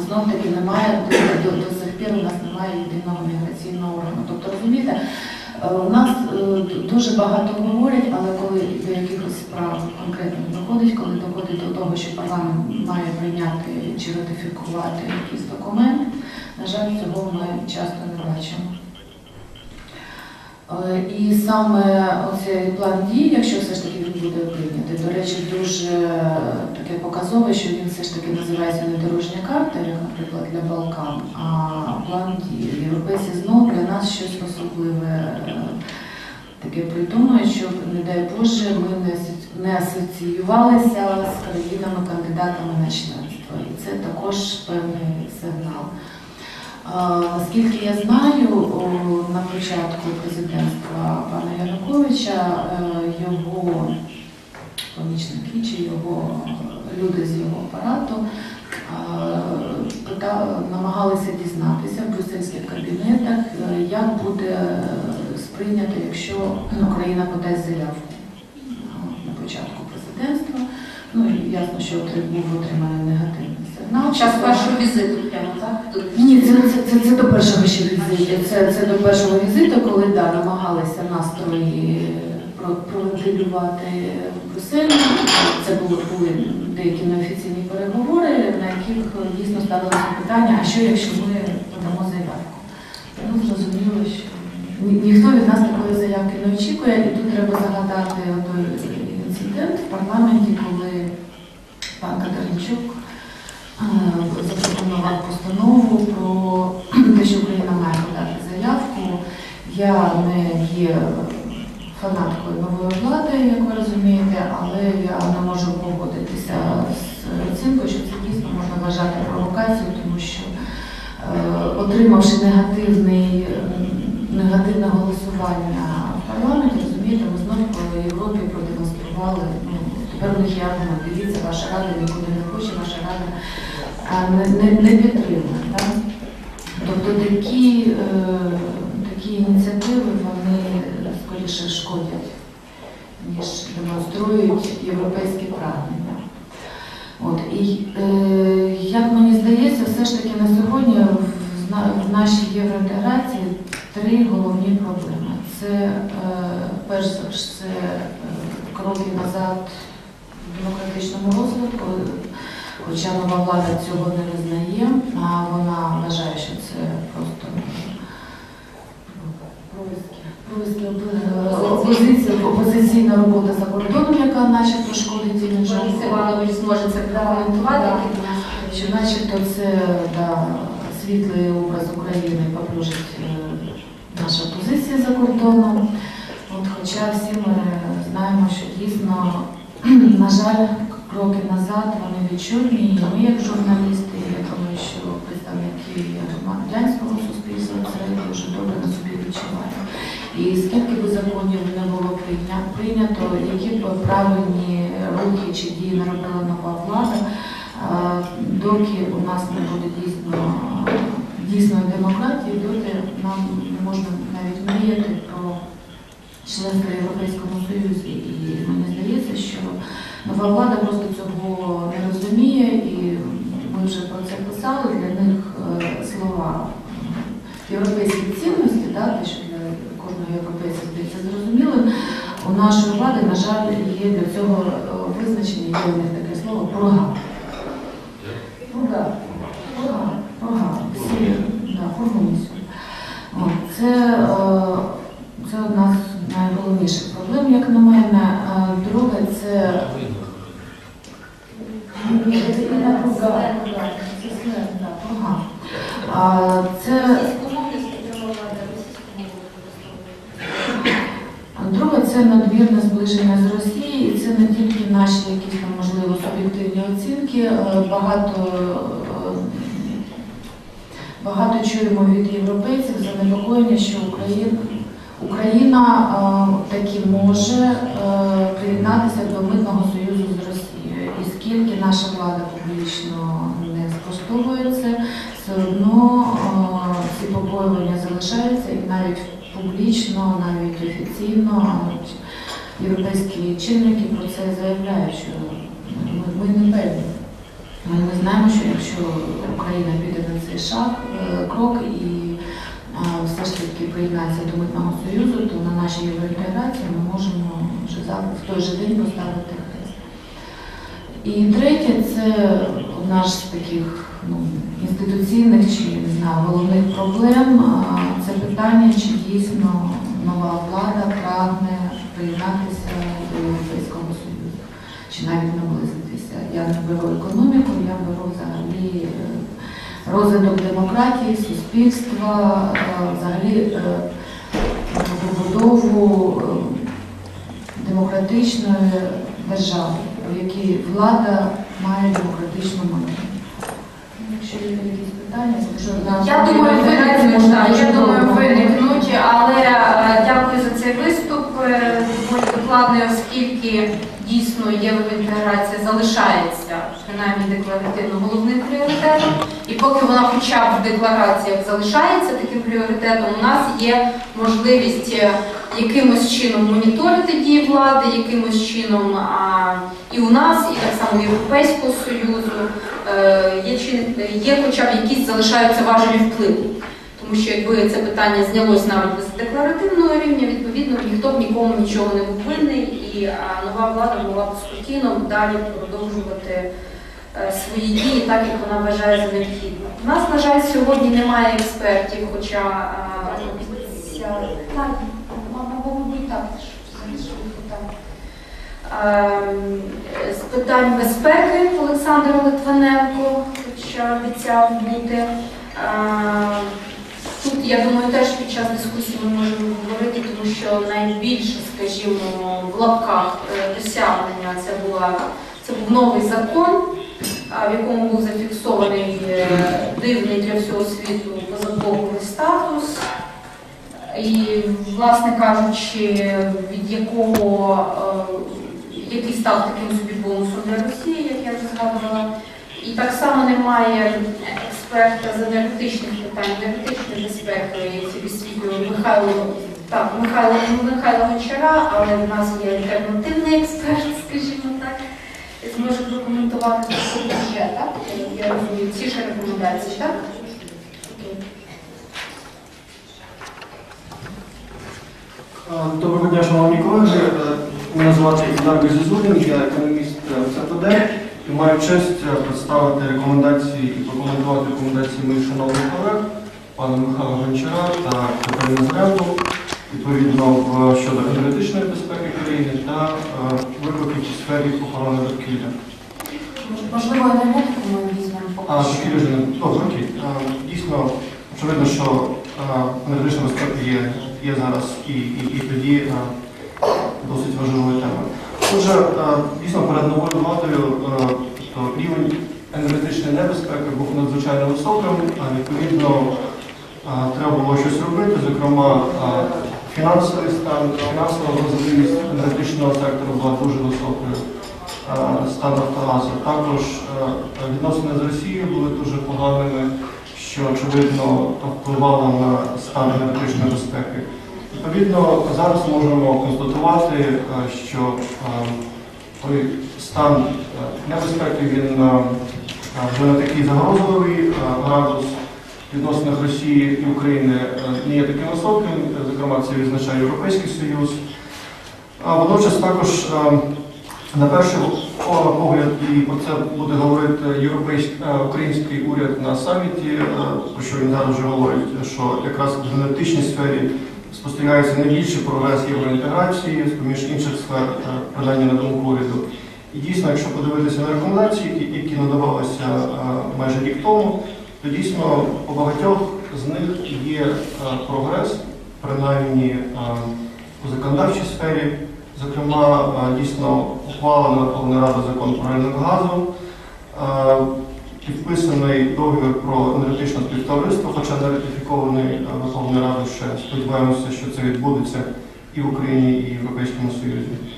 знов таки немає до, до, до сих пір у нас немає єдиного міграційного органу. Тобто, розумієте, е, у нас е, дуже багато говорять, але коли до якихось справ конкретно доходить, коли доходить до того, що парламент має прийняти чи ратифікувати якийсь документ, на жаль, цього ми часто не бачимо. Е, І саме оцей план дій, якщо все ж таки він буде прийнятий, до речі, дуже таке показове, що він все ж таки називається не дорожня карта, наприклад, для Балкан, а план. Європейці знову для нас щось особливе е, таке придумають, щоб, не дай Боже, ми не асоціювалися з країнами-кандидатами на членство. І це також певний сигнал. Наскільки я знаю, на початку президентства пана Януковича е, його помічники чи його люди з його апарату е, пита- намагалися дізнатися в брюссельських кабінетах, е, як буде сприйнято, якщо Україна подасть заявку е, на початку президентства. Ну і ясно, що був отриманий негативний сигнал. Час вашого візиту прямо, так? Ні, це, це, це, це до першого ще візиту. Це, це до першого візиту, коли да, намагалися настрої про- провентилювати в Брюсселі. Це були, були деякі неофіційні переговори, на яких дійсно ставилося питання, а що якщо ми подамо заявку? Ну, зрозуміло, що ні- ніхто від нас такої заявки не очікує, і тут треба згадати той інцидент в парламенті, коли пан Катеринчук е, запропонував постанову про те, що Україна має подати заявку. Я не є фанаткою нової влади, як ви розумієте, але я не можу погодитися з оцінкою, що це дійсно можна вважати провокацією, тому що е, отримавши негативний, е, негативне голосування в парламенті, розумієте, ми знову по Європі продемонстрували. Ну, тепер у них є аргумент. Дивіться, ваша рада нікуди не хоче, ваша рада не, не, не підтримує. Тобто такі, е, скоріше шкодять, ніж демонструють європейські прагнення. От, і е, як мені здається, все ж таки на сьогодні в, нашій євроінтеграції три головні проблеми. Це е, перш за все е, кроки назад в демократичному розвитку, хоча нова влада цього не визнає, а вона вважає, що це просто происки, происки опи- опозиційна робота за кордоном, яка начебто шкодить. Борис Іванович зможе це прокоментувати, Що начебто це да, світлий образ України поплюжить е, наша позиція за кордоном. От, хоча всі ми знаємо, що дійсно, на жаль, кроки назад вони відчутні. І ми, як журналісти, представники громадянського суспільства це дуже добре на собі відчувають. І скільки би законів не було прийнято, які б правильні рухи чи дії не робила нова влада, доки у нас не буде дійсно дійсної демократії, доки нам не можна навіть мріяти про членство в Європейському Союзі. І мені здається, що нова влада просто цього не розуміє, і ми вже про це писали. Для них е, слова європейські цінності, да, те, що для кожного європейця здається зрозумілим. У нашої влади, на жаль, є для цього е, визначення, є у них таке слово. Прогам. Всі, да, прогамісю. Це, е, це одна з найголовніших проблем, як на мене. Е, Друге, це Ні, це сленг, да, прогам. Це Друге, це надмірне зближення з Росією, і це не тільки наші якісь там, можливо, суб'єктивні оцінки. Е, Багато, е, багато чуємо від європейців занепокоєння, що Україна, Україна е, таки може приєднатися до митного союзу з Росією. І скільки наша влада публічно не спростовує це, все одно ці побоювання залишаються і навіть публічно, навіть офіційно європейські чинники про це заявляють, що ми, ми не певні. Ми, знаємо, що якщо Україна піде на цей шаг, е, крок і все ж таки приєднається до митного союзу, то на нашій євроінтеграції ми можемо вже в той же день поставити. І третє, це з таких ну, інституційних чи не знаю, головних проблем. Це питання, чи дійсно нова влада прагне приєднатися до Європейського Союзу, чи навіть наблизитися. Я не беру економіку, я беру взагалі е, розвиток демократії, суспільства, е, взагалі побудову е, демократичної держави, в якій влада має демократичну модель. Якщо є якісь питання, якщо Я думаю, виникнуть, я думаю, виникнуть, але е, дякую за цей виступ. Е, Доволі докладний, оскільки дійсно євроінтеграція залишається принаймні декларативно головним пріоритетом. І поки вона хоча б в деклараціях залишається таким пріоритетом, у нас є можливість е, якимось чином моніторити дії влади, якимось чином а, і у нас, і так само Європейського Союзу е, є, чи, є хоча б якісь залишаються важелі впливу. Тому що якби це питання знялось навіть без декларативного рівня, відповідно ніхто б нікому нічого не був винний, і нова влада могла б спокійно далі продовжувати е, свої дії так, як вона вважає за необхідне. У нас, на жаль, сьогодні немає експертів, хоча а, обіцяли. Так, мабуть, мабуть, так, що залишили так. Ем, З питань безпеки Олександр Литвиненко, хоча обіцяв бути. Ем, Тут, я думаю, теж під час дискусії ми можемо говорити, тому що найбільше, скажімо, в лапках е, досягнення це була це був новий закон, в якому був зафіксований е, дивний для всього світу позаблоковий статус. І, власне кажучи, від якого е, який став таким собі бонусом для Росії, як я вже згадувала. І так само немає експерта з енергетичних питань, енергетичної безпеки, висвітлює Михайло, так, Михайло, Михайло Гончара, але в нас є альтернативний експерт, скажімо так, зможе прокоментувати ще, так? Я розумію, ці ж рекомендації, так? Доброго дня, шановні колеги. Е, Мене звати Ілдар Безізулін, я економіст е, ЦПД і маю честь е, представити рекомендації і прокоментувати рекомендації моїх шановних колег, пана Михайла Гончара та Катерини Зренко, відповідно щодо енергетичної безпеки країни та е, викликів у сфері охорони довкілля. Можливо, енергетику ми візьмемо А, що. такі люди, добре, окей. Е, Дійсно, очевидно, що е, енергетична безпека є, є зараз і, і, і тоді е, досить важливою темою. Отже, е, дійсно перед новою владою е, рівень енергетичної небезпеки був надзвичайно високим, а відповідно е, треба було щось робити, зокрема фінансовий стан, фінансова вразливість енергетичного сектору була дуже високою стан Нафтогазу. Також відносини з Росією були дуже поганими, що очевидно впливало на стан енергетичної безпеки. Відповідно, зараз можемо констатувати, е, що е, той стан е, небезпеки він вже не такий загрозливий, градус відносинах Росії і України не є таким високим, зокрема це відзначає Європейський Союз. Водночас також на перший погляд, і про це буде говорити європейський український уряд на саміті, про що він зараз вже говорить, що якраз в енергетичній сфері спостерігається найбільший прогрес євроінтеграції, з поміж інших сфер, е, принаймні на думку уряду. І дійсно, якщо подивитися на рекомендації, які- надавалися е, майже рік тому, то дійсно по багатьох з них є е, прогрес, принаймні у законодавчій сфері. Зокрема, дійсно ухвалена Верховна Рада закон про ринок газу, підписаний договір про енергетичне співтовариство, хоча не ратифікований Верховною Радою ще. Сподіваємося, що це відбудеться і в Україні, і в Європейському Союзі.